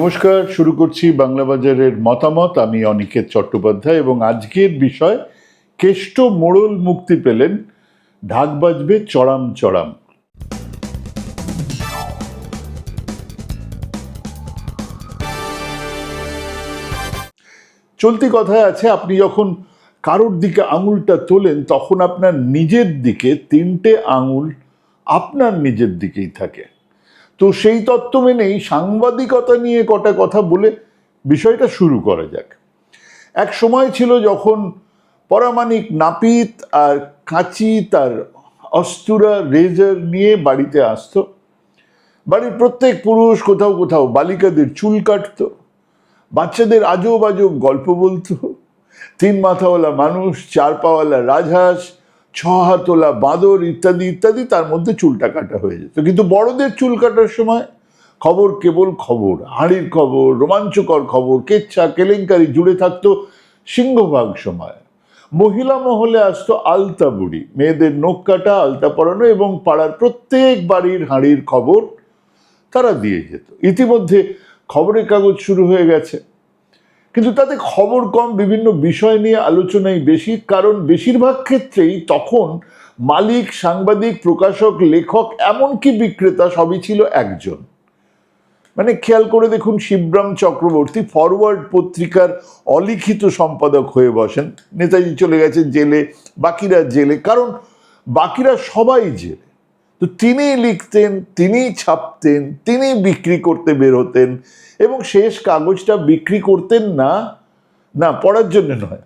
নমস্কার, শুরু করছি বাংলা বাজারের মতামত। আমি অনিকেত চট্টোপাধ্যায় এবং আজকের বিষয়, কেষ্ট মোড়ল মুক্তি পেলেন, ঢাক বাজবে চড়াম চড়াম। চলতি কথায় আছে, আপনি যখন কারোর দিকে আঙুলটা তোলেন, তখন আপনার নিজের দিকে তিনটে আঙুল আপনার নিজের দিকেই থাকে। তো সেই তত্ত্ব মেনেই সাংবাদিকতা নিয়ে কটা কথা বলে বিষয়টা শুরু করা যাক। এক সময় ছিল যখন পরামানিক নাপিত আর কাঁচি তার অস্তুরা রেজার নিয়ে বাড়িতে আসতো। বাড়ির প্রত্যেক পুরুষ কোথাও কোথাও বালিকাদের চুল কাটতো, বাচ্চাদের আজব আজব গল্প বলতো। তিন মাথাওয়ালা মানুষ, চার পাওয়ালা রাজহাঁস ছ হাতওয়ালা বাঁদর ইত্যাদি ইত্যাদি, তার মধ্যে চুলটা কাটা হয়ে যেত। কিন্তু বড়দের চুল কাটার সময় খবর কেবল খবর, হাঁড়ির খবর, রোমাঞ্চকর খবর, কেচ্ছা, কেলেঙ্কারি, জুড়ে থাকতো সিংহভাগ সময়। মহিলা মহলে আসতো আলতা বুড়ি, মেয়েদের নখ কাটা, আলতা পরানো এবং পাড়ার প্রত্যেক বাড়ির হাঁড়ির খবর তারা দিয়ে যেত। ইতিমধ্যে খবরের কাগজ শুরু হয়ে গেছে। কিন্তু তাতে খবর কম, বিভিন্ন বিষয় নিয়ে আলোচনাই বেশি, কারণ বেশিরভাগ ক্ষেত্রেই তখন মালিক, সাংবাদিক, প্রকাশক, লেখক, এমনকি বিক্রেতা সবই ছিল একজন। মানে খেয়াল করে দেখুন, শিবরাম চক্রবর্তী ফরওয়ার্ড পত্রিকার অলিখিত সম্পাদক হয়ে বসেন। নেতাজি চলে গেছেন জেলে, বাকিরা জেলে, কারণ বাকিরা সবাই জেলে। তো তিনি লিখতেন তিনি ছাপতেন তিনি বিক্রি করতে বের হতেন এবং শেষ কাগজটা বিক্রি করতেন না না, পড়ার জন্য নয়।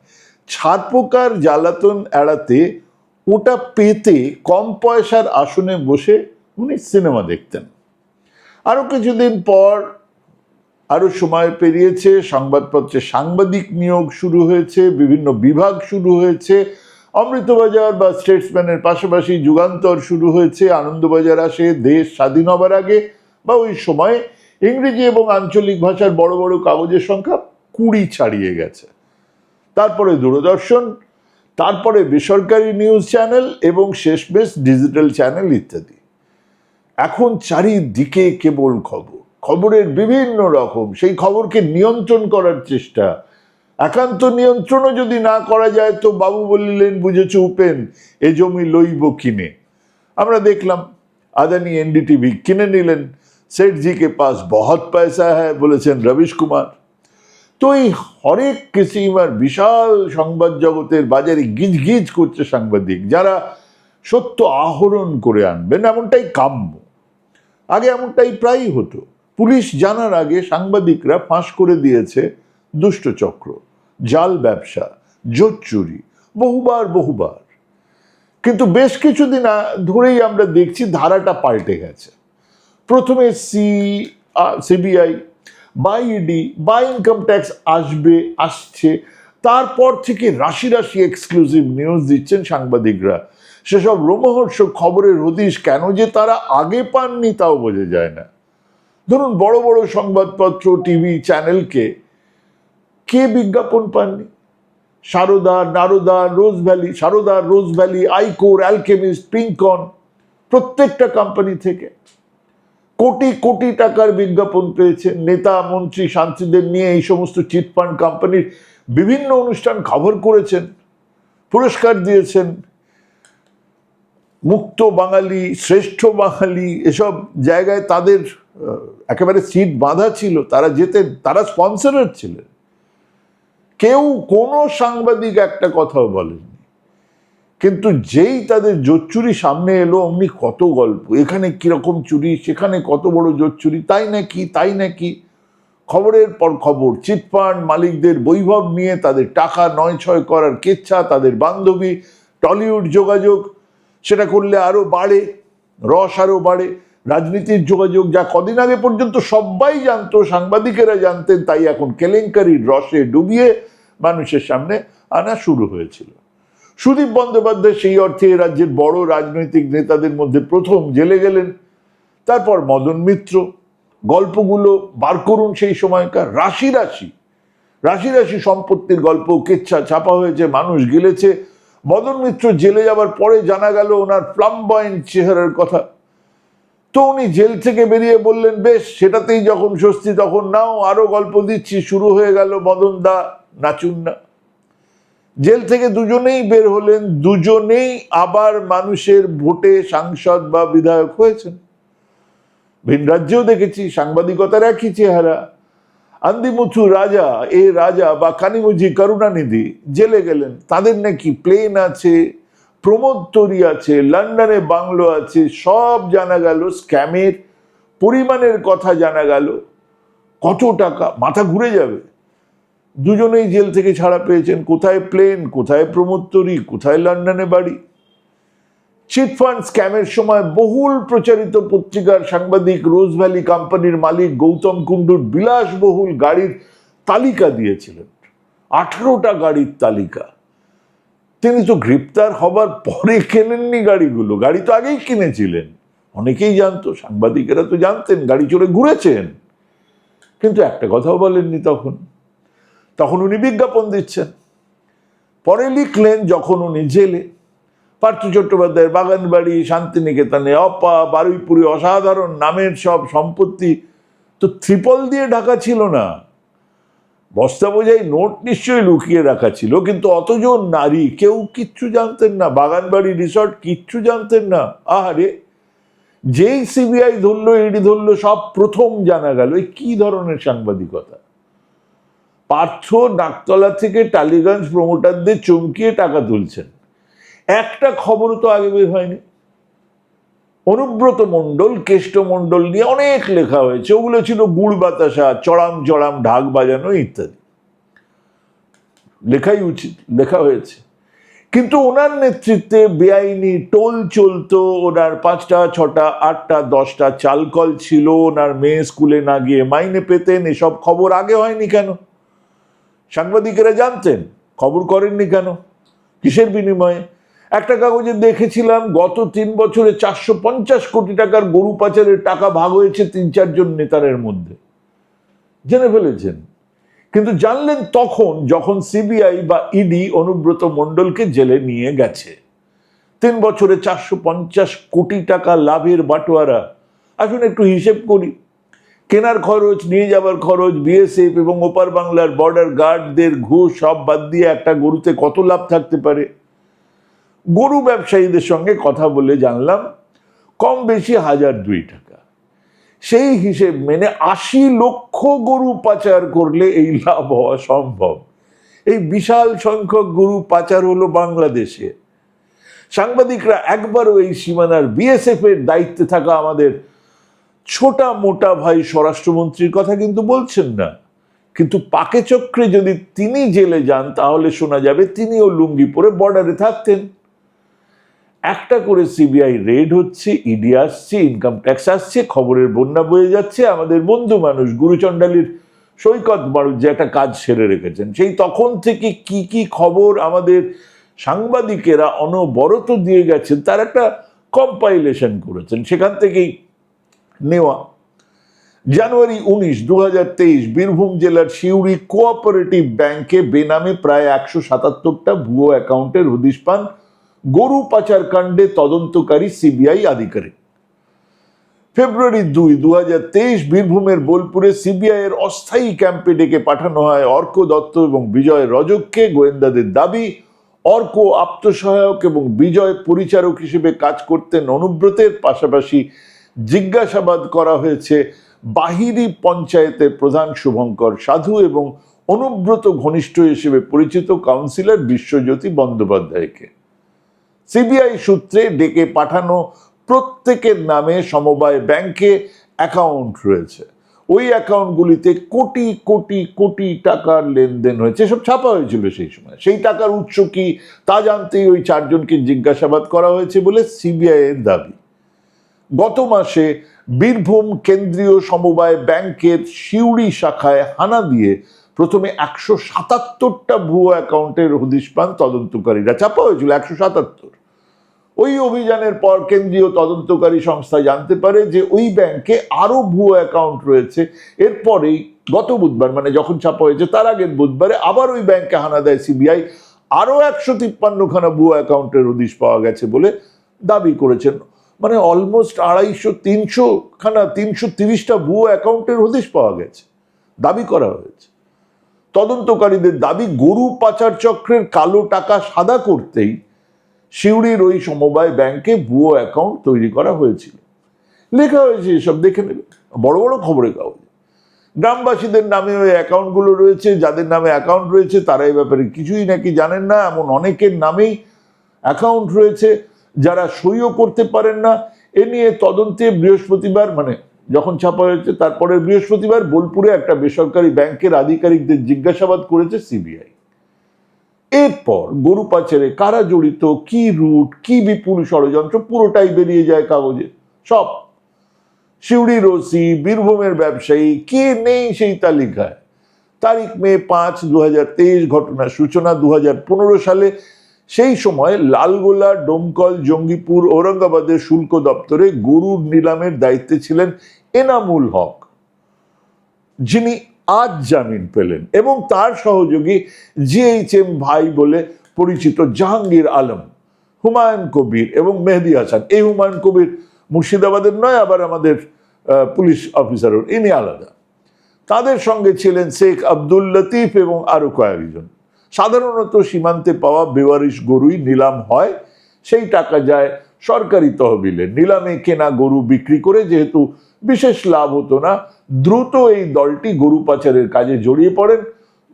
ছারপোকার জ্বালাতন এড়াতে ওটা পেতে কম পয়সার আসনে বসে উনি সিনেমা দেখতেন। আরও কিছুদিন পর আরও সময় পেরিয়েছে, সংবাদপত্রে সাংবাদিক নিয়োগ শুরু হয়েছে, বিভিন্ন বিভাগ শুরু হয়েছে অমৃতবাজার বা স্টেটসম্যানের পাশাপাশি যুগান্তর শুরু হয়েছে, আনন্দবাজার আসে, দেশ স্বাধীন হবার আগে বা ওই সময় ইংরেজি এবং আঞ্চলিক ভাষার বড় বড় কাগজের সংখ্যা কুড়ি ছাড়িয়ে গেছে। তারপরে দূরদর্শন, তারপরে বেসরকারি নিউজ চ্যানেল এবং শেষমেশ ডিজিটাল চ্যানেল ইত্যাদি। এখন চারিদিকে কেবল খবর, খবরের বিভিন্ন রকম, সেই খবরকে নিয়ন্ত্রণ করার চেষ্টা একান্ত নিয়ন্ত্রণও যদি না করা যায়, তো বাবু বলিলেন, বুঝেছ উপেন, এ জমি লইব কিনে? আমরা দেখলাম, আদানি এনডিটিভি কিনে নিলেন। সেঠজি কে পাস বহুত পয়সা হ্যায় বলেছেন রবিশ কুমার। তো এই হরেক কিসিম আর বিশাল সংবাদ জগতের বাজারে গিজ গিজ করছে সাংবাদিক, যারা সত্য আহরণ করে আনবেন, এমনটাই কাম্য। আগে এমনটাই প্রায়ই হতো। পুলিশ জানার আগে সাংবাদিকরা ফাঁস করে দিয়েছে দুষ্টচক্র, জাল ব্যবসা, জোট চুরি, বহুবার বহুবার। কিন্তু বেশ কিছুদিন ধরেই আমরা দেখছি ধারাটা পাল্টে গেছে। প্রথমে সি সিবিআই বা ইডি বা ইনকাম ট্যাক্স আসবে, আসছে। তারপর থেকে রাশি রাশি এক্সক্লুসিভ নিউজ দিচ্ছেন সাংবাদিকরা। সেসব রোমহর্ষক খবরের হদিশ কেন যে তারা আগে পাননি তাও বোঝা যায় না। ধরুন বড় বড় সংবাদপত্র টিভি চ্যানেলকে কে বিজ্ঞাপন পাননি? Saradha, Narada, Rose Valley, Saradha, Rose Valley, iCore, Alchemist, Pincon, প্রত্যেকটা কোম্পানি থেকে কোটি কোটি টাকার বিজ্ঞাপন পেয়েছে নেতা, মন্ত্রী শান্তিদের নিয়ে এই সমস্ত চিটফান্ড কোম্পানির বিভিন্ন অনুষ্ঠান কভার করেছেন, পুরস্কার দিয়েছেন। মুক্ত বাঙালি, শ্রেষ্ঠ বাঙালি এসব জায়গায় তাদের একেবারে সিট বাঁধা ছিল, তারা যেতেন, তারা স্পন্সরার ছিলেন। কেউ কোনো সাংবাদিক একটা কথাও বলেননি কিন্তু যেই তাদের জোর চুরি সামনে এলো, অমনি কত গল্প, এখানে কীরকম চুরি, সেখানে কত বড় জোর চুরি তাই নাকি তাই নাকি? খবরের পর খবর, চিটফান্ড মালিকদের বৈভব নিয়ে তাদের টাকা নয় ছয় করার কেচ্ছা, তাদের বান্ধবী, টলিউড যোগাযোগ, সেটা করলে আরও বাড়ে, রস আরও বাড়ে, রাজনীতির যোগাযোগ যা কদিন আগে পর্যন্ত সবাই জানতো, সাংবাদিকেরা জানতেন, তাই এখন কেলেঙ্কারির রসে ডুবিয়ে মানুষের সামনে আনা শুরু হয়েছিল। সুদীপ বন্দ্যোপাধ্যায় সেই অর্থে রাজ্যের বড় রাজনৈতিক নেতাদের মধ্যে প্রথম জেলে গেলেন। তারপর মদন মিত্র, গল্পগুলো বার করুন সেই সময়কার রাশি রাশি। রাশি রাশি সম্পত্তির গল্প, কেচ্ছা ছাপা হয়েছে, মানুষ গিলেছে। মদন মিত্র জেলে যাবার পরে জানা গেল ওনার ফ্লাম্বয়েন্ট চেহারার কথা। তো উনি জেল থেকে বেরিয়ে বললেন, বেশ, সেটাতেই যখন স্বস্তি, তখন নাও, আরও গল্প দিচ্ছি। শুরু হয়ে গেল মদন দা নাচুন না। জেল থেকে দুজনেই বের হলেন, দুজনেই আবার মানুষের ভোটে সাংসদ বা বিধায়ক হয়েছেন। ভিন রাজ্যেও দেখেছি সাংবাদিকতার একই চেহারা। আন্দিমুথু রাজা, এ রাজা বা কানিমুজি করুণানিধি জেলে গেলেন। তাদের নাকি প্লেন আছে, প্রমোদ তরি আছে, লন্ডনে বাংলো আছে, সব জানা গেল, স্ক্যামের পরিমাণের কথা জানা গেল। কত টাকা? মাথা ঘুরে যাবে। দুজনেই জেল থেকে ছাড়া পেয়েছেন। কোথায় প্লেন কোথায় প্রমোদ তরি কোথায় লন্ডনে বাড়ি? চিটফান্ড স্ক্যামের সময় বহুল প্রচারিত পত্রিকার সাংবাদিক রোজ ভ্যালি কোম্পানির মালিক গৌতম কুণ্ডুর বিলাসবহুল গাড়ির তালিকা দিয়েছিলেন। আঠারোটা গাড়ির তালিকা। তিনি তো গ্রেপ্তার হবার পরে কেনেননি গাড়িগুলো? গাড়ি তো আগেই কিনেছিলেন। অনেকেই জানতো, সাংবাদিকেরা তো জানতেন, গাড়ি চড়ে ঘুরেছেন। কিন্তু একটা কথাও বলেননি তখন। তখন উনি বিজ্ঞাপন দিচ্ছেন। পরে লিখলেন, যখন উনি জেলে, পার্থ চট্টোপাধ্যায়ের বাগানবাড়ি, শান্তিনিকেতনে অপা, বারুইপুরে অসাধারণ নামের সব সম্পত্তি তো ত্রিপল দিয়ে ঢাকা ছিল না। বস্তা বোঝাই নোট নিশ্চয়ই লুকিয়ে রাখা ছিল, কিন্তু অতজন নারী কেউ কিচ্ছু জানতেন না, বাগানবাড়ি, রিসর্ট কিচ্ছু জানতেন না। আহারে, যেই সিবিআই ধরলো, ইডি ধরলো, সব প্রথম জানা গেল, এই কি ধরনের সাংবাদিকতা? পার্থ নাকতলা থেকে টালিগঞ্জ প্রমোটারদের চমকিয়ে টাকা তুলছেন। একটা খবরও তো আগে বের হয়নি। অনুব্রত মণ্ডল, কেষ্ট মণ্ডল নিয়ে অনেক লেখা হয়েছে। ওগুলো ছিল গুড় বাতাসা, চড়াম চড়াম, ঢাক বাজানো ইত্যাদি। লেখাই উচিত, লেখা হয়েছে। কিন্তু ওনার নেতৃত্বে বেআইনি, টোল চলতো। ওনার পাঁচটা, ছটা, আটটা, দশটা চালকল ছিল। ওনার মেয়ে স্কুলে না গিয়ে মাইনে পেতেন। এসব খবর আগে হয়নি কেন? সাংবাদিকেরা জানতেন, খবর করেননি কেন? কিসের বিনিময়ে? একটা কাগজে দেখেছিলাম, গত তিন বছরে চারশো পঞ্চাশ কোটি টাকার গরু পাচারের টাকা ভাগ হয়েছে তিন চারজন নেতারের মধ্যে। জেনে ফেলেছেন। কিন্তু জানলেন তখন যখন সিবিআই বা ইডি অনুব্রত মণ্ডলকে জেলে নিয়ে গেছে। তিন বছরে চারশো পঞ্চাশ কোটি টাকা লাভের বাটোয়ারা। আসুন একটু হিসেব করি। কেনার খরচ, নিয়ে যাবার খরচ, বিএসএফ এবং ওপার বাংলার বর্ডার গার্ডদের ঘুষ, সব বাদ দিয়ে একটা গরুতে কত লাভ থাকতে পারে? গরু ব্যবসায়ীদের সঙ্গে কথা বলে জানলাম, কম বেশি হাজার দুই টাকা। সেই হিসেব মেনে আশি লক্ষ গরু পাচার করলে এই লাভ হওয়া সম্ভব। এই বিশাল সংখ্যক গরু পাচার হলো বাংলাদেশে। সাংবাদিকরা একবারও এই সীমানার বিএসএফ এর দায়িত্বে থাকা আমাদের ছোটা মোটা ভাই স্বরাষ্ট্রমন্ত্রীর কথা কিন্তু বলছেন না। কিন্তু পাকে চক্রে যদি তিনি জেলে যান, তাহলে শোনা যাবে তিনিও লুঙ্গি পরে বর্ডারে থাকতেন। একটা করে সিবিআই রেড হচ্ছে ইডি আসছে ইনকাম ট্যাক্স আসছে, খবরের বন্যা বয়ে যাচ্ছে। আমাদের বন্ধু মানুষ গুরুচণ্ডালির সৈকত মানুষ যে একটা কাজ সেরে রেখেছেন। সেই তখন থেকে কি কি খবর আমাদের সাংবাদিকেরা অনবরত দিয়ে গেছেন, তার একটা কম্পাইলেশন করেছেন। সেখান থেকেই নেওয়া। জানুয়ারি উনিশ দু বীরভূম জেলার সিউড়ি কোঅপারেটিভ ব্যাংকে বেনামে প্রায় একশো সাতাত্তরটা ভুয়ো অ্যাকাউন্টের হদিশ পান গরু পাচার কাণ্ডে তদন্তকারী সিবিআই আধিকারিক। ফেব্রুয়ারি দুই দু বীরভূমের বোলপুরে সিবিআই এর অস্থায়ী ক্যাম্পে ডেকে পাঠানো হয় অর্ক দত্ত এবং বিজয় রজককে। গোয়েন্দাদের দাবি, অর্ক আত্মসহায়ক এবং বিজয় পরিচারক হিসেবে কাজ করতেন অনুব্রতের পাশাপাশি জিজ্ঞাসাবাদ করা হয়েছে বাহিরি পঞ্চায়েতের প্রধান শুভঙ্কর সাধু এবং অনুব্রত ঘনিষ্ঠ হিসেবে পরিচিত কাউন্সিলর বিশ্বজ্যোতি বন্দ্যোপাধ্যায়কে। সিবিআই সূত্রে ডেকে পাঠানো প্রত্যেকের নামে সমবায় ব্যাংকে অ্যাকাউন্ট রয়েছে। ওই অ্যাকাউন্টগুলিতে কোটি কোটি কোটি টাকার লেনদেন হয়েছে। সব ছাপা হয়েছিল সেই সময়। সেই টাকার উৎস কি তা জানতেই ওই চারজনকে জিজ্ঞাসাবাদ করা হয়েছে বলে সিবিআইয়ের দাবি। গত মাসে বীরভূম কেন্দ্রীয় সমবায় ব্যাংকের সিউড়ি শাখায় হানা দিয়ে প্রথমে একশো সাতাত্তরটা ভুয়ো অ্যাকাউন্টের হদিশ পান তদন্তকারীরা। চাপা হয়েছিল একশো সাতাত্তর। ওই অভিযানের পর কেন্দ্রীয় তদন্তকারী সংস্থা জানতে পারে যে ওই ব্যাংকে আরও ভুয়ো অ্যাকাউন্ট রয়েছে। এরপরেই গত বুধবার মানে যখন ছাপা হয়েছে তার আগের বুধবারে আবার ওই ব্যাংকে হানা দেয় সিবিআই। আরও একশো তিপ্পান্নখানা ভুয়ো অ্যাকাউন্টের হদিশ পাওয়া গেছে বলে দাবি করেছেন মানে অলমোস্ট আড়াইশো, তিনশো খানা, তিনশো তিরিশটা ভুয়ো অ্যাকাউন্টের হদিশ পাওয়া গেছে, দাবি করা হয়েছে। তদন্তকারীদের দাবি, গরু পাচার চক্রের কালো টাকা সাদা করতেই সিউড়ির ওই সমবায় ব্যাংকে ভুয়ো অ্যাকাউন্ট তৈরি করা হয়েছিল। লেখা হয়েছে এসব, দেখে নেবে বড় বড় খবরের কাগজ। গ্রামবাসীদের নামে ওই অ্যাকাউন্টগুলো রয়েছে, যাদের নামে অ্যাকাউন্ট রয়েছে, তারা এই ব্যাপারে কিছুই নাকি জানেন না, এমন অনেকের নামেই অ্যাকাউন্ট রয়েছে। যারা সইও করতে পারেন না, এ নিয়ে তদন্তে বৃহস্পতিবার মানে যখন ছাপা হয়েছে তারপরে বৃহস্পতিবার বোলপুরে একটা বেসরকারি ব্যাংকের আধিকারিকদের জিজ্ঞাসাবাদ করেছে সিবিআই। এরপর গরু পাচারে কারা জড়িত, কি রুট, কি বিপুল ষড়যন্ত্র, পুরোটাই বেরিয়ে যায় কাগজে। সব। সিউড়ির ওসি বীরভূমের ব্যবসায়ী, কে নেই সেই তালিকায়? তারিখ মে পাঁচ দু ঘটনার সূচনা দু সালে সেই সময় লালগোলা, ডোমকল, জঙ্গিপুর, ঔরঙ্গাবাদের শুল্ক দপ্তরে গরুর নিলামের দায়িত্বে ছিলেন এনামুল হক, যিনি আজ জামিন পেলেন এবং তার সহযোগী জিএইচএম ভাই বলে পরিচিত জাহাঙ্গীর আলম, হুমায়ুন কবির এবং মেহেদি হাসান। এই হুমায়ুন কবির মুর্শিদাবাদের নয়, আবার আমাদের পুলিশ অফিসারও। ইনি আলাদা। তাদের সঙ্গে ছিলেন শেখ আব্দুল লতিফ এবং আরও কয়েকজন। সাধারণত সীমান্তে পাওয়া বেওয়ারিশ গরুই নিলাম হয়, সেই টাকা যায় সরকারি তহবিলে। নিলামে কেনা গরু বিক্রি করে যেহেতু বিশেষ লাভ হতো না, দ্রুত এই দলটি গরু পাচারের কাজে জড়িয়ে পড়েন।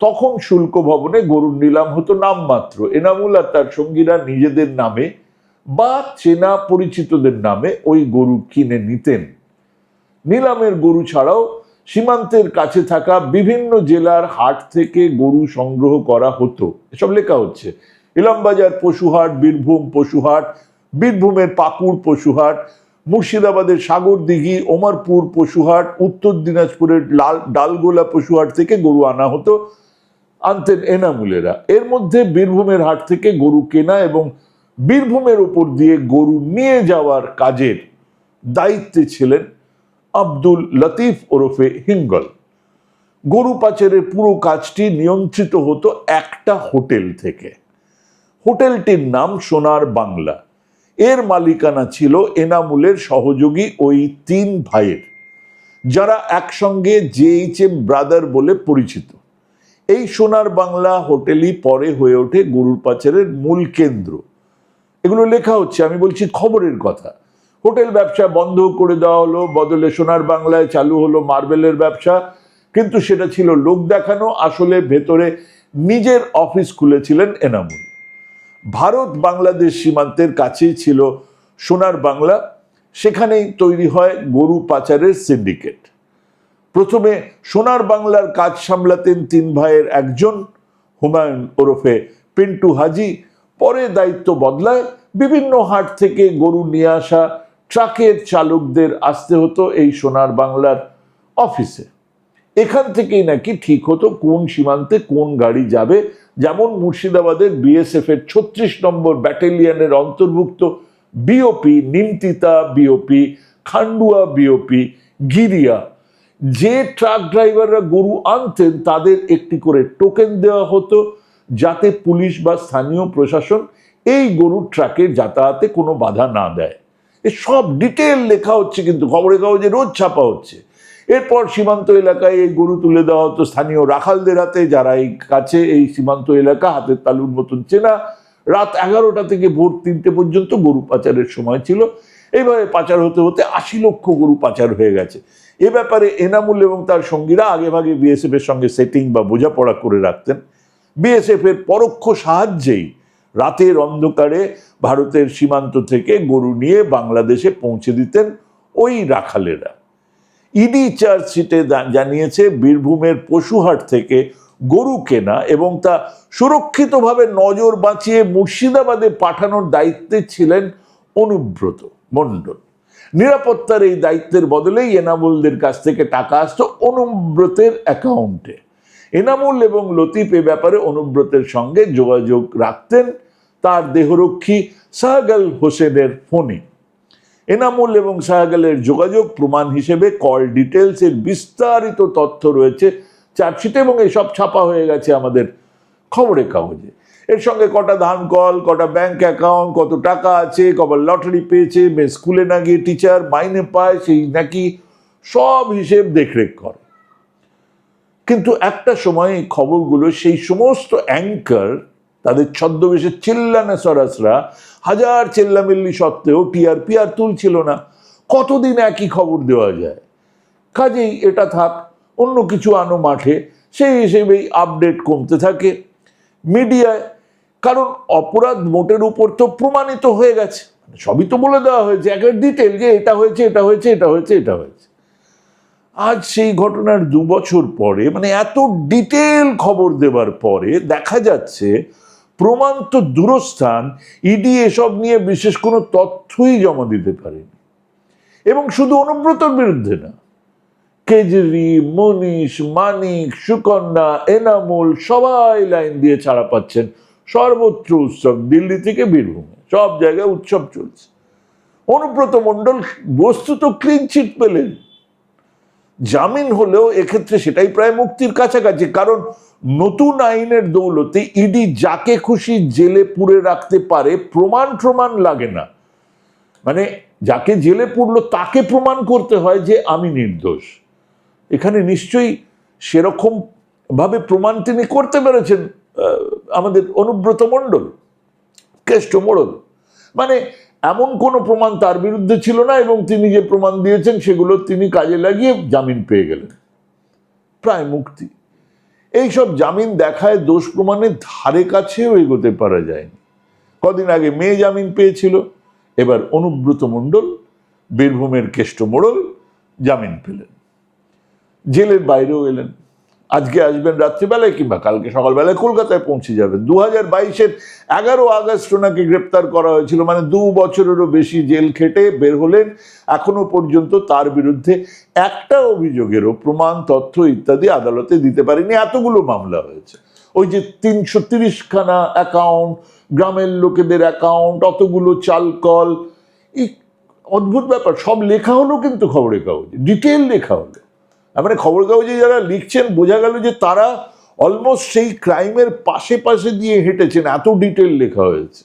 তখন শুল্ক ভবনে গরুর নিলাম হতো নামমাত্র। এনামুল আর তার সঙ্গীরা নিজেদের নামে বা চেনা পরিচিতদের নামে ওই গরু কিনে নিতেন। নিলামের গরু ছাড়াও সীমান্তের কাছে থাকা বিভিন্ন জেলার হাট থেকে গরু সংগ্রহ করা হতো। এসব লেখা হচ্ছে। ইলামবাজার পশুহাট, বীরভূম পশুহাট, বীরভূমের পাকুড় পশুহাট, মুর্শিদাবাদের সাগরদিঘি, ওমরপুর পশুহাট, উত্তর দিনাজপুরের লাল, ডালগোলা পশুহাট থেকে গরু আনা হতো। আনতেন এনামুলেরা। এর মধ্যে বীরভূমের হাট থেকে গরু কেনা এবং বীরভূমের উপর দিয়ে গরু নিয়ে যাওয়ার কাজের দায়িত্বে ছিলেন আব্দুল লতিফ ওরফে হিঙ্গল। গরু পাচারের পুরো কাজটি নিয়ন্ত্রিত হতো একটা হোটেল থেকে। হোটেলটির নাম সোনার বাংলা। এর মালিকানা ছিল এনামুলের সহযোগী ওই তিন ভাইয়ের, যারা একসঙ্গে জেএইচএম ব্রাদার বলে পরিচিত। এই সোনার বাংলা হোটেলই পরে হয়ে ওঠে গরুর পাচারের মূল কেন্দ্র। এগুলো লেখা হচ্ছে, আমি বলছি খবরের কথা। হোটেল ব্যবসা বন্ধ করে দেওয়া হলো, বদলে সোনার বাংলায় চালু হলো মার্বেলের ব্যবসা। কিন্তু সেটা ছিল লোক দেখানো, আসলে ভেতরে নিজের অফিস খুলেছিলেন এনামুল। ভারত বাংলাদেশ সীমান্তের কাছেই ছিল সোনার বাংলা, সেখানেই তৈরি হয় গরু পাচারের সিন্ডিকেট। প্রথমে সোনার বাংলার কাজ সামলাতেন তিন ভাইয়ের একজন, হুমায়ুন ওরফে পিন্টু হাজি, পরে দায়িত্ব বদলায়, বিভিন্ন হাট থেকে গরু নিয়ে আসা ট্রাকের চালকদের আসতে হতো এই সোনার বাংলার অফিসে। এখান থেকেই নাকি ঠিক হতো কোন সীমান্তে কোন গাড়ি যাবে। যেমন মুর্শিদাবাদের বিএসএফ এর ছত্রিশ নম্বর ব্যাটালিয়নের অন্তর্ভুক্ত BOP, Nimtita BOP, Khandua BOP, Giria. যে ট্রাক ড্রাইভাররা গরু আনতেন তাদের একটি করে টোকেন দেওয়া হতো যাতে পুলিশ বা স্থানীয় প্রশাসন এই গরুর ট্রাকের যাতায়াতে কোনো বাধা না দেয়। সব ডিটেল লেখা হচ্ছে কিন্তু খবরের কাগজে রোজ ছাপা হচ্ছে। এরপর সীমান্ত এলাকায় এই গরু তুলে দেওয়া হতো স্থানীয় রাখালদের হাতে, যারা এই কাছে এই সীমান্ত এলাকা হাতের তালুর মতন চেনা। রাত এগারোটা থেকে ভোর তিনটে পর্যন্ত গরু পাচারের সময় ছিল। এইভাবে পাচার হতে হতে আশি লক্ষ গরু পাচার হয়ে গেছে। এ ব্যাপারে এনামুল এবং তার সঙ্গীরা আগেভাগে বিএসএফ এর সঙ্গে সেটিং বা বোঝাপড়া করে রাখতেন। বিএসএফ এর পরোক্ষ সাহায্যেই রাতের অন্ধকারে ভারতের সীমান্ত থেকে গরু নিয়ে বাংলাদেশে পৌঁছে দিতেন ওই রাখালেরা। ইডি চার্জশিটে জানিয়েছে বীরভূমের পশুহাট থেকে গরু কেনা এবং তা সুরক্ষিতভাবে নজর বাঁচিয়ে মুর্শিদাবাদে পাঠানোর দায়িত্বে ছিলেন অনুব্রত মণ্ডল। নিরাপত্তার এই দায়িত্বের বদলেই এনামুলদের কাছ থেকে টাকা আসতো অনুব্রতের অ্যাকাউন্টে। এনামুল এবং লতিফ এ ব্যাপারে অনুব্রতের সঙ্গে যোগাযোগ রাখতেন তার দেহরক্ষী সাহাগাল হোসেনের ফোনে। এনামুল এবং সাহাগালের যোগাযোগ প্রমাণ হিসেবে কল ডিটেলস এর বিস্তারিত তথ্য রয়েছে চার্জশিটে এবং এসব ছাপা হয়ে গেছে আমাদের খবরের কাগজে। এর সঙ্গে কটা ধান কল, কটা ব্যাংক অ্যাকাউন্ট, কত টাকা আছে কবার লটারি পেয়েছে, মেয়ে স্কুলে না গিয়ে টিচার, মাইনে পায়, সেই নাকি সব হিসেব দেখরেখ করে। কিন্তু একটা সময় এই খবরগুলো, সেই সমস্ত অ্যাঙ্কার তাদের ছদ্মবেশে চিল্লানে সরাসরা, হাজার চেল্লামিল্লি সত্ত্বেও টিআরপি আর তুলছিল না। কতদিন একই খবর দেওয়া যায়? কাজেই এটা থাক, অন্য কিছু আনো মাঠে, সেই হিসেবেই আপডেট কমতে থাকে মিডিয়ায়। কারণ অপরাধ মোটের উপর তো প্রমাণিত হয়ে গেছে। সবই তো বলে দেওয়া হয়েছে একের ডিটেল যে এটা হয়েছে এটা হয়েছে এটা হয়েছে এটা হয়েছে। আজ সেই ঘটনার দু বছর পরে মানে এত ডিটেল খবর দেবার পরে দেখা যাচ্ছে প্রমাণ তো দূরস্থান, ইডি এসব নিয়ে বিশেষ কোনো তথ্যই জমা দিতে পারেনি। এবং শুধু অনুব্রতর বিরুদ্ধে না, কেজরি, মনীষ, মানিক, সুকন্যা, এনামুল সবাই লাইন দিয়ে ছাড়া পাচ্ছেন। সর্বত্র উৎসব দিল্লি থেকে বীরভূমে, সব জায়গায় উৎসব চলছে। অনুব্রত মণ্ডল বস্তুত ক্লিন চিট পেলেন। জামিন হলেও এক্ষেত্রে সেটাই প্রায় মুক্তির কাছাকাছি, কারণ নতুন আইনের দৌলতে ইডি যাকে খুশি জেলে পুরে রাখতে পারে, প্রমাণ প্রমাণ লাগে না। মানে যাকে জেলে পুরলো তাকে প্রমাণ করতে হয় যে আমি নির্দোষ। এখানে নিশ্চয়ই সেরকম ভাবে প্রমাণ তিনি করতে পেরেছেন আমাদের অনুব্রত মণ্ডল, কেষ্ট মোড়ল। মানে এমন কোনো প্রমাণ তার বিরুদ্ধে ছিল না এবং তিনি যে প্রমাণ দিয়েছেন সেগুলো তিনি কাজে লাগিয়ে জামিন পেয়ে গেলেন। প্রায় মুক্তি। এইসব জামিন দেখায় দোষ প্রমাণের ধারে কাছেও এগোতে পারা যায়নি। কদিন আগে মেয়ে জামিন পেয়েছিল, এবার অনুব্রত মণ্ডল, বীরভূমের কেষ্ট মোড়ল জামিন পেলেন। জেলের বাইরেও এলেন। আজকে আসবেন রাত্রিবেলায় কিংবা কালকে সকালবেলায় কলকাতায় পৌঁছে যাবেন। দু হাজার বাইশের এগারো আগস্ট ওনাকে গ্রেপ্তার করা হয়েছিল। মানে দু বছরেরও বেশি জেল খেটে বের হলেন। এখনও পর্যন্ত তার বিরুদ্ধে একটা অভিযোগেরও প্রমাণ, তথ্য ইত্যাদি আদালতে দিতে পারেনি। এতগুলো মামলা হয়েছে। ওই যে তিনশো তিরিশখানা অ্যাকাউন্ট, গ্রামের লোকেদের অ্যাকাউন্ট, অতগুলো চালকল। এই অদ্ভুত ব্যাপার। সব লেখা হলো কিন্তু খবরের কাগজে। ডিটেল লেখা হলো। মানে খবর কাগজে যারা লিখছেন, বোঝা গেল যে তারা অলমোস্ট সেই ক্রাইমের পাশে পাশে দিয়ে হেঁটেছেন, এত ডিটেল লেখা হয়েছে।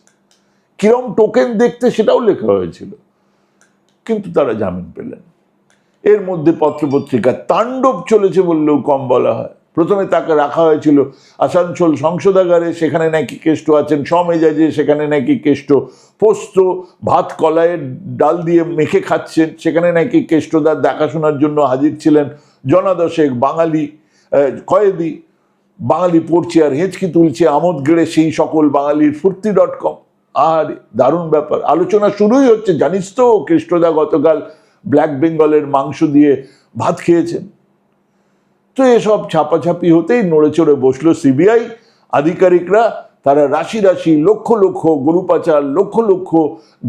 কিরম টোকেন দেখতে সেটাও লেখা হয়েছিল। কিন্তু তারা জামিন পেলেন। এর মধ্যে পত্রপত্রিকা তাণ্ডব চলেছে বললেও কম বলা হয়। প্রথমে তাকে রাখা হয়েছিল আসানসোল সংসদাগারে, সেখানে নাকি কেষ্ট আছেন সমেজাজে সেখানে নাকি কেষ্ট পোস্ত, ভাত কলাইয়ের ডাল দিয়ে মেখে খাচ্ছেন, সেখানে নাকি কেষ্টদার দেখাশোনার জন্য হাজির ছিলেন জনাদশেক বাঙালি কয়েদি, বাঙালি পড়ছে আর হেঁচকি তুলছে আমোদ গেড়ে সেই সকল বাঙালির ফুর্তি ডট কম। আর দারুণ ব্যাপার। আলোচনা শুরুই হচ্ছে, জানিস তো, কৃষ্ণদা গতকাল ব্ল্যাক বেঙ্গলের মাংস দিয়ে ভাত খেয়েছেন। তো এসব ছাপাছাপি হতেই নড়ে চড়ে বসল সিবিআই, আধিকারিকরা তারা রাশি রাশি, লক্ষ লক্ষ গরু পাচার লক্ষ লক্ষ,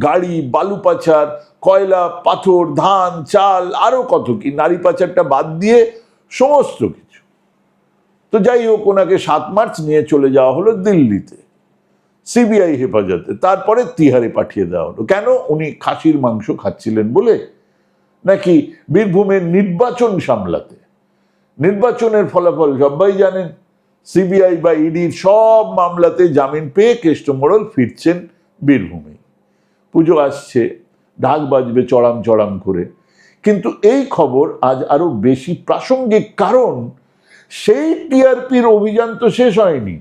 গাড়ি বালু পাচার কয়লা, পাথর, ধান, চাল আরও কত কি, নারী পাচারটা বাদ দিয়ে সমস্ত কিছু। তো যাই হোক, ওনাকে সাত মার্চ নিয়ে চলে যাওয়া হলো দিল্লিতে, সিবিআই হেফাজতে। তারপরে তিহারে পাঠিয়ে দেওয়া হলো। কেন? উনি খাসির মাংস খাচ্ছিলেন বলে? নাকি বীরভূমের নির্বাচন সামলাতে? নির্বাচনের ফলাফল সবাই জানেন। সিবিআই বা ইডির সব মামলাতে জামিন পেয়ে কেষ্ট মোড়ল ফিরছেন বীরভূমে। পুজো আসছে, ঢাক বাজবে চড়াম চড়াম করে। কিন্তু এই খবর আজ আরও বেশি প্রাসঙ্গিক কারণ, সেই টিআরপির অভিযান তো শেষ হয়নি,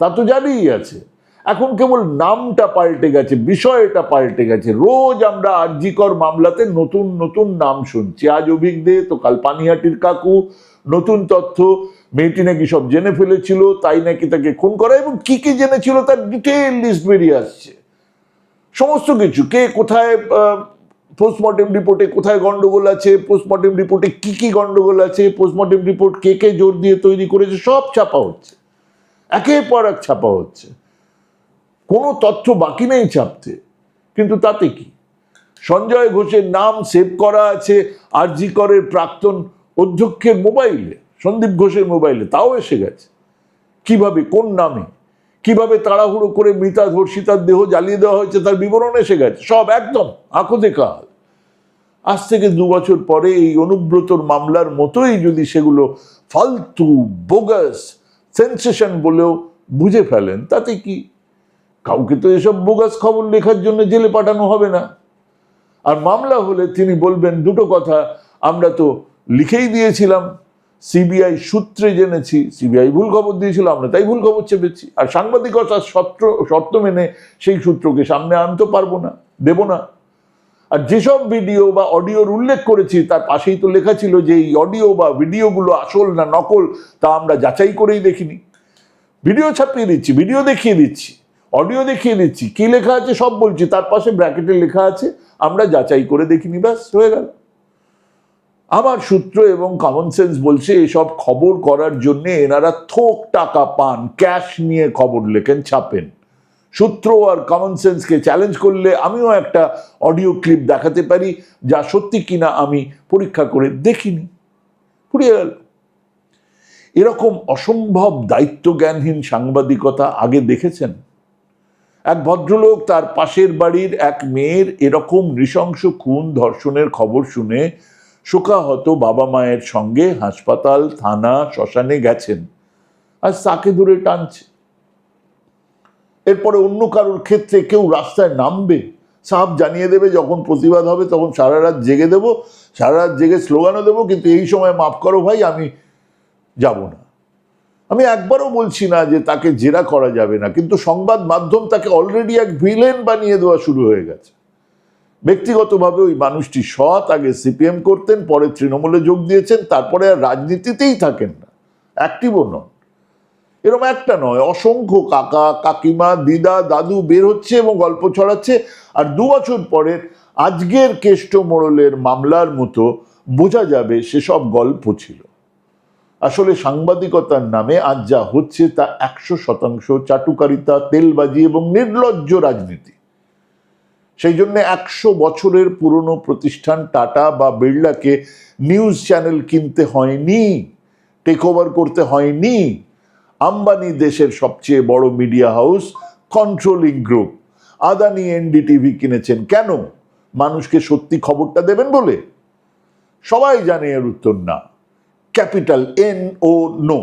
তা তো জানিই আছে। এখন কেবল নামটা পাল্টে গেছে, বিষয়টা পাল্টে গেছে। রোজ আমরা আরজিকর মামলাতে নতুন নতুন নাম শুনছি। আজ অভিক দে, তো কাল পানিহাটির কাকু, নতুন তথ্য মেয়েটি নাকি সব জেনে ফেলেছিল, তাই নাকি তাকে খুন করা এবং কি কি জেনেছিল তার ডিটেল লিস্ট বেরিয়ে আসছে। সমস্ত কিছু, কে কোথায় পোস্টমর্টেম রিপোর্টে কোথায় গন্ডগোল আছে পোস্টমর্টেম রিপোর্টে কি কি গন্ডগোল আছে পোস্টমর্টেম রিপোর্ট কে কে জোর দিয়ে তৈরি করেছে, সব ছাপা হচ্ছে। একের পর এক ছাপা হচ্ছে। কোনো তথ্য বাকি নেই ছাপতে, কিন্তু তাতে কি? সঞ্জয় ঘোষের নাম সেভ করা আছে আর জি করের প্রাক্তন অধ্যক্ষের মোবাইলে সন্দীপ ঘোষের মোবাইলে, তাও এসে গেছে। কীভাবে, কোন নামে? কীভাবে তাড়াহুড়ো করে মৃতা ধর্ষিতার দেহ জ্বালিয়ে দেওয়া হয়েছে তার বিবরণ এসে গেছে? সব একদম আঁকো দেখা আজ থেকে দু বছর পরে এই অনুব্রতর মামলার মতোই যদি সেগুলো ফালতু, বোগাস, সেন্সেশন বলেও বুঝে ফেলেন, তাতে কি? কাউকে তো এসব বোগাস খবর লেখার জন্য জেলে পাঠানো হবে না। আর মামলা হলে তিনি বলবেন, দুটো কথা আমরা তো লিখেই দিয়েছিলাম। সিবিআই সূত্রে জেনেছি, সিবিআই ভুল খবর দিয়েছিল, আমরা তাই ভুল খবর চেপেছি। আর সাংবাদিকতার শর্ত শর্ত মেনে সেই সূত্রকে সামনে আনতে পারব না, দেব না। আর যেসব ভিডিও বা অডিওর উল্লেখ করেছি, তার পাশেই তো লেখা ছিল যে এই অডিও বা ভিডিওগুলো আসল না নকল, তা আমরা যাচাই করেই দেখিনি। ভিডিও ছাপিয়ে দিচ্ছি, ভিডিও দেখিয়ে দিচ্ছি, অডিও দেখিয়ে দিচ্ছি। কি লেখা আছে সব বলছি, তার পাশে ব্র্যাকেটে লেখা আছে, আমরা যাচাই করে দেখিনি, ব্যাস, হয়ে গেল। আমার সূত্র এবং কমন সেন্স বলছে, এসব খবর করার জন্য এনারা থোক টাকা পান, ক্যাশ নিয়ে খবর লেখেন, ছাপেন। সূত্র আর কমন সেন্সকে চ্যালেঞ্জ করলে আমিও একটা অডিও ক্লিপ দেখাতে পারি, যা সত্যি কিনা আমি পরীক্ষা করে দেখিনি। পুড়িয়ে গেল। এরকম অসম্ভব দায়িত্বজ্ঞানহীন সাংবাদিকতা আগে দেখেছেন? এক ভদ্রলোক তার পাশের বাড়ির এক মেয়ের এরকম নৃশংস খুন ধর্ষণের খবর শুনে শোকাহত বাবা মায়ের সঙ্গে হাসপাতাল, থানা, শ্মশানে গেছেন আজ তাকে দূরে টানছে। এরপরে অন্য কারোর ক্ষেত্রে কেউ রাস্তায় নামবে সাপ জানিয়ে দেবে, যখন প্রতিবাদ হবে তখন সারা রাত জেগে দেবো, সারা রাত জেগে স্লোগানও দেবো, কিন্তু এই সময় মাফ করো ভাই, আমি যাব না। আমি একবারও বলছি না যে তাকে জেরা করা যাবে না, কিন্তু সংবাদ মাধ্যম তাকে অলরেডি এক ভিলেন বানিয়ে দেওয়া শুরু হয়ে গেছে। ব্যক্তিগতভাবে ওই মানুষটি সৎ, আগে সিপিএম করতেন, পরে তৃণমূলে যোগ দিয়েছেন, তারপরে আর রাজনীতিতেই থাকেন না। অ্যাক্টিভও নন। এরকম একটা নয়, অসংখ্য কাকা, কাকিমা, দিদা, দাদু বের হচ্ছে এবং গল্প ছড়াচ্ছে, আর দু বছর পরের আজকের কেষ্ট মোড়লের মামলার মতো বোঝা যাবে সেসব গল্প ছিল। আসলে সাংবাদিকতার নামে আজ যা হচ্ছে তা একশো শতাংশ চাটুকারিতা, তেলবাজি এবং নির্লজ্জ রাজনীতি। সেই জন্য একশো বছরের পুরনো প্রতিষ্ঠান টাটা বা বিড়লাকে নিউজ চ্যানেল কিনতে হয়নি টেক ওভার করতে হয়নি। আম্বানি দেশের সবচেয়ে বড় media house controlling group. Adani NDTV কিনেছেন। কেন? মানুষকে সত্যি খবরটা দেবেন বলে? সবাই জানে এর উত্তর না। Capital N O no.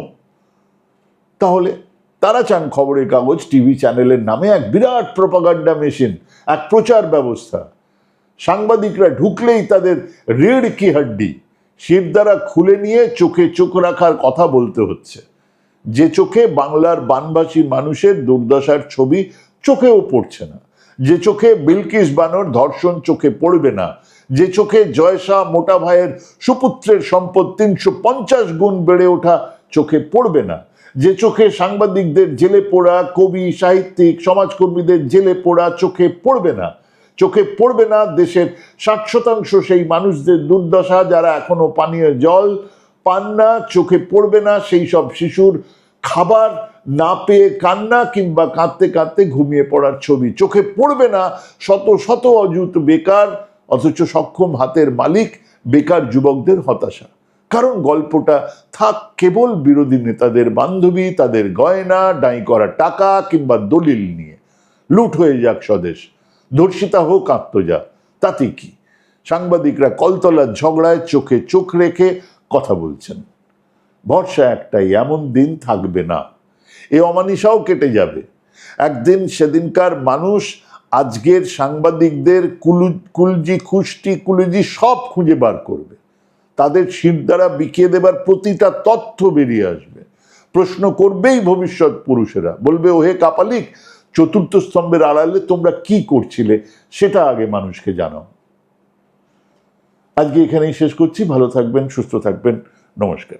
তাহলে তারা চান খবরের কাগজ টিভি চ্যানেলের নামে এক বিরাট প্রপাগান্ডা মেশিন এক প্রচার ব্যবস্থা। সাংবাদিকরা ঢুকলেই তাদের রেড কি হাড্ডি। শির দ্বারা খুলে নিয়ে চোখে চোখ রাখার কথা বলতে হচ্ছে। যে চোখে বাংলার বানভাসী মানুষের দুর্দশার ছবি চোখেও পড়ছে না। যে চোখে বিলকিস বানর ধর্ষণ চোখে পড়বে না। যে চোখে জয়সা মোটা ভাইয়ের সুপুত্রের সম্পদ তিনশো পঞ্চাশ গুণ বেড়ে ওঠা চোখে পড়বে না। যে চোখে সাংবাদিকদের জেলে পড়া কবি, সাহিত্যিক, সমাজকর্মীদের জেলে পড়া চোখে পড়বে না। চোখে পড়বে না দেশের ষাট শতাংশ সেই মানুষদের দুর্দশা যারা এখনও পানীয় জল পান না, চোখে পড়বে না সেই সব শিশুর খাবার না পেয়ে কান্না কিংবা কাঁদতে কাঁদতে ঘুমিয়ে পড়ার ছবি। চোখে পড়বে না শত শত অযুত বেকার, অথচ সক্ষম হাতের মালিক বেকার যুবকদের হতাশা। কারণ গল্পটা থাক, কেবল বিরোধী নেতাদের বান্ধবী, তাদের গয়না, ডাই করা টাকা কিংবা দলিল নিয়ে। লুট হয়ে যাক স্বদেশ। ধর্ষিতা হোক আত্মজা, তাতে কি? সাংবাদিকরা কলতলার ঝগড়ায় চোখে চোখ রেখে কথা বলছেন। ভরসা একটাই, এমন দিন থাকবে না। এ অমানিসাও কেটে যাবে। একদিন সেদিনকার মানুষ, আজকের সাংবাদিকদের কুলু, কুলজি, খুষ্টি, কুলুজি সব খুঁজে বার করবে। তাদের শির দ্বারা বিকিয়ে দেবার প্রতিটা তথ্য বেরিয়ে আসবে। প্রশ্ন করবেই ভবিষ্যৎ পুরুষেরা। বলবে, ওহে কাপালিক, চতুর্থ স্তম্ভের আড়ালে তোমরা কি করছিলে? সেটা আগে মানুষকে জানাও। আজকে এখানেই শেষ করছি। ভালো থাকবেন, সুস্থ থাকবেন। নমস্কার।